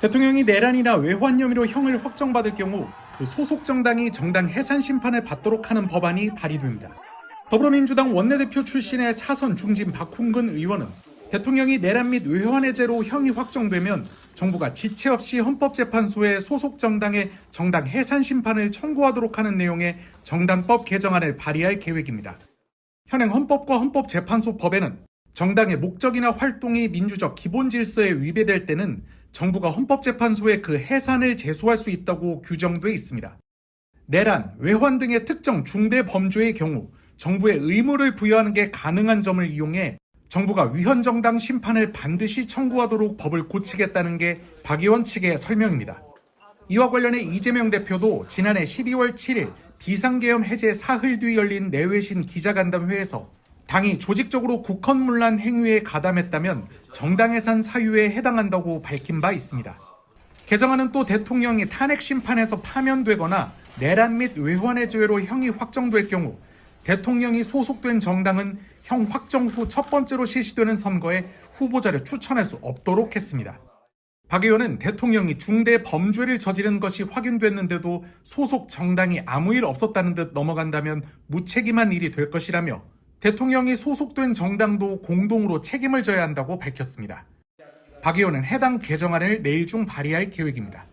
대통령이 내란이나 외환 혐의로 형을 확정받을 경우 그 소속 정당이 정당 해산 심판을 받도록 하는 법안이 발의됩니다. 더불어민주당 원내대표 출신의 사선 중진 박홍근 의원은 대통령이 내란 및 외환해제로 형이 확정되면 정부가 지체 없이 헌법재판소에 소속 정당의 정당 해산 심판을 청구하도록 하는 내용의 정당법 개정안을 발의할 계획입니다. 현행 헌법과 헌법재판소 법에는 정당의 목적이나 활동이 민주적 기본 질서에 위배될 때는 정부가 헌법재판소에 그 해산을 제소할 수 있다고 규정돼 있습니다. 내란, 외환 등의 특정 중대 범죄의 경우 정부에 의무를 부여하는 게 가능한 점을 이용해 정부가 위헌정당 심판을 반드시 청구하도록 법을 고치겠다는 게 박 의원 측의 설명입니다. 이와 관련해 이재명 대표도 지난해 12월 7일 비상계엄 해제 사흘 뒤 열린 내외신 기자간담회에서 당이 조직적으로 국헌문란 행위에 가담했다면 정당해산 사유에 해당한다고 밝힌 바 있습니다. 개정안은 또 대통령이 탄핵 심판에서 파면되거나 내란 및 외환의 죄로 형이 확정될 경우 대통령이 소속된 정당은 형 확정 후 첫 번째로 실시되는 선거에 후보자를 추천할 수 없도록 했습니다. 박 의원은 대통령이 중대 범죄를 저지른 것이 확인됐는데도 소속 정당이 아무 일 없었다는 듯 넘어간다면 무책임한 일이 될 것이라며 대통령이 소속된 정당도 공동으로 책임을 져야 한다고 밝혔습니다. 박 의원은 해당 개정안을 내일 중 발의할 계획입니다.